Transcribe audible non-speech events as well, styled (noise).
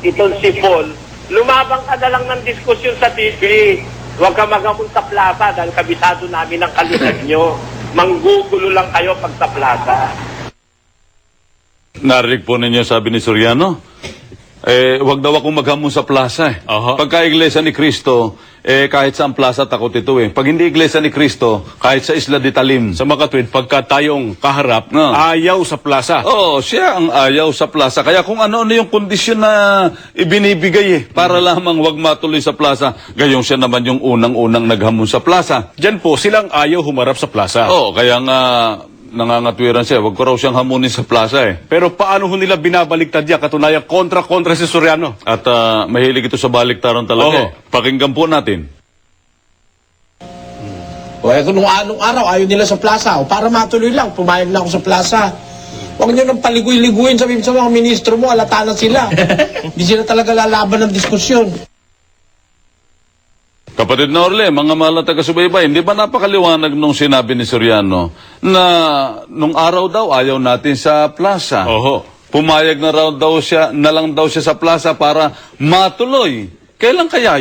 itong si Paul, lumabang ka na lang ng diskusyon sa TV. Huwag ka magamon sa plaza dahil kabisado namin ang kalidad (laughs) nyo. Manggugulo lang kayo pag sa plaza. Narinig po ninyo sabi ni Soriano. Eh, wag daw akong maghamon sa plaza eh. Aha. Pagka iglesia ni Cristo, eh, kahit saan plaza takot ito eh. Pag hindi iglesia ni Cristo, kahit sa Isla de Talim. Sa mga katwid, pagka tayong kaharap, No. ayaw sa plaza. Oo, siya ang ayaw sa plaza. Kaya kung ano-ano yung kondisyon na ibinibigay eh, para lamang wag matuloy sa plaza, gayong siya naman yung unang-unang naghamon sa plaza. Diyan po, silang ayaw humarap sa plaza. Oo, kaya nga nangangatwiran siya, wag ko raw siyang hamunin sa plaza eh. Pero paano ho nila binabaliktad yan? Katunayan, kontra-kontra si Soriano. At ah, mahilig ito sa baliktaran talaga Oo. eh. Pakinggan po natin. O eh, kung nung anong araw, ayaw nila sa plaza. O para matuloy lang, pumayag na ako sa plaza. Huwag nyo nang paligoy-liguin sa, sa mga ministro mo, alata na sila. (laughs) Hindi sila talaga lalaban ng diskusyon. Kapatid na Orle, mga mahal na taga-subaybay, hindi ba napakaliwanag nung sinabi ni Soriano na nung araw daw ayaw natin sa plaza? Oho. Pumayag na raw daw siya, na lang daw siya sa plaza para matuloy. Kailan kaya